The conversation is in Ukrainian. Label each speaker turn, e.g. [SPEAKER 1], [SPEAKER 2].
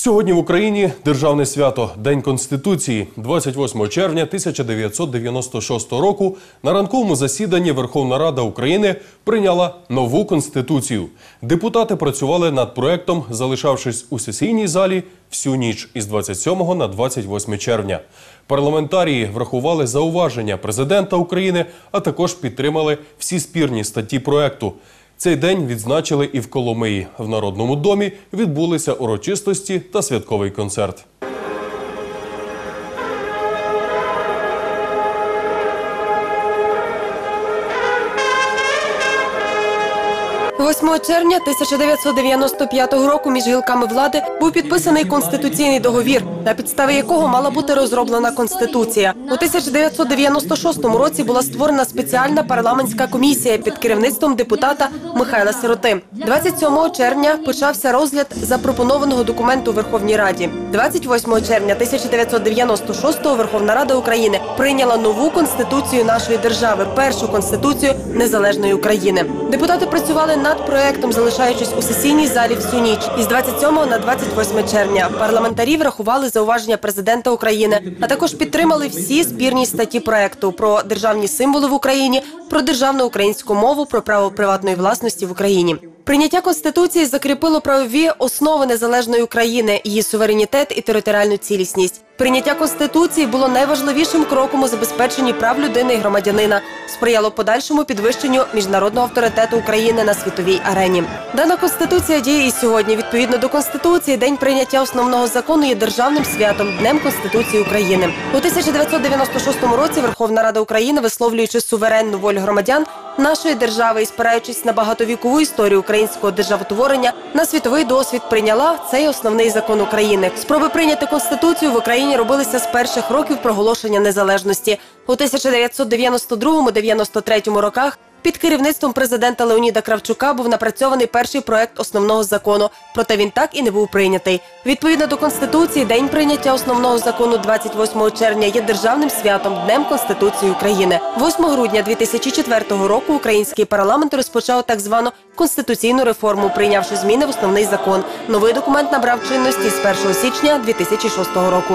[SPEAKER 1] Сьогодні в Україні державне свято День Конституції, 28 червня 1996 року. На ранковому засіданні Верховна Рада України прийняла нову конституцію. Депутати працювали над проектом, залишавшись у сесійній залі всю ніч із 27 на 28 червня. Парламентарії врахували зауваження президента України, а також підтримали всі спірні статті проекту. Цей день відзначили і в Коломиї. В Народному домі відбулися урочистості та святковий концерт.
[SPEAKER 2] 8 червня 1995 року між гілками влади був підписаний конституційний договір, на підставі якого мала бути розроблена конституція. У 1996 році була створена спеціальна парламентська комісія під керівництвом депутата Михайла Сироти. 27 червня почався розгляд запропонованого документу Верховній Раді. 28 червня 1996 Верховна Рада України прийняла нову конституцію нашої держави, першу конституцію незалежної України. Депутати працювали над проектом, залишаючись у сесійній залі всю ніч. Із 27 на 28 червня парламентарі врахували зауваження президента України, а також підтримали всі спірні статті проекту про державні символи в Україні, про державну українську мову, про право приватної власності в Україні. Прийняття конституції закріпило правові основи незалежної України, її суверенітет і територіальну цілісність. Прийняття конституції було найважливішим кроком у забезпеченні прав людини і громадянина, сприяло подальшому підвищенню міжнародного авторитету України на світовій арені. Дана конституція діє і сьогодні. Відповідно до конституції, день прийняття основного закону є державним святом Днем Конституції України. У 1996 році Верховна Рада України, висловлюючи суверенну волю громадян нашої держави і спираючись на багатовікову історію українського державотворення, на світовий досвід прийняла цей основний закон України. Спроби прийняти конституцію в Україні робилися з перших років проголошення незалежності у 1992-93 роках. Під керівництвом президента Леоніда Кравчука був напрацьований перший проект основного закону, проте він так і не був прийнятий. Відповідно до конституції, день прийняття основного закону 28 червня є державним святом Днем Конституції України. 8 грудня 2004 року український парламент розпочав так звану конституційну реформу, прийнявши зміни в основний закон. Новий документ набрав чинності з 1 січня 2006 року.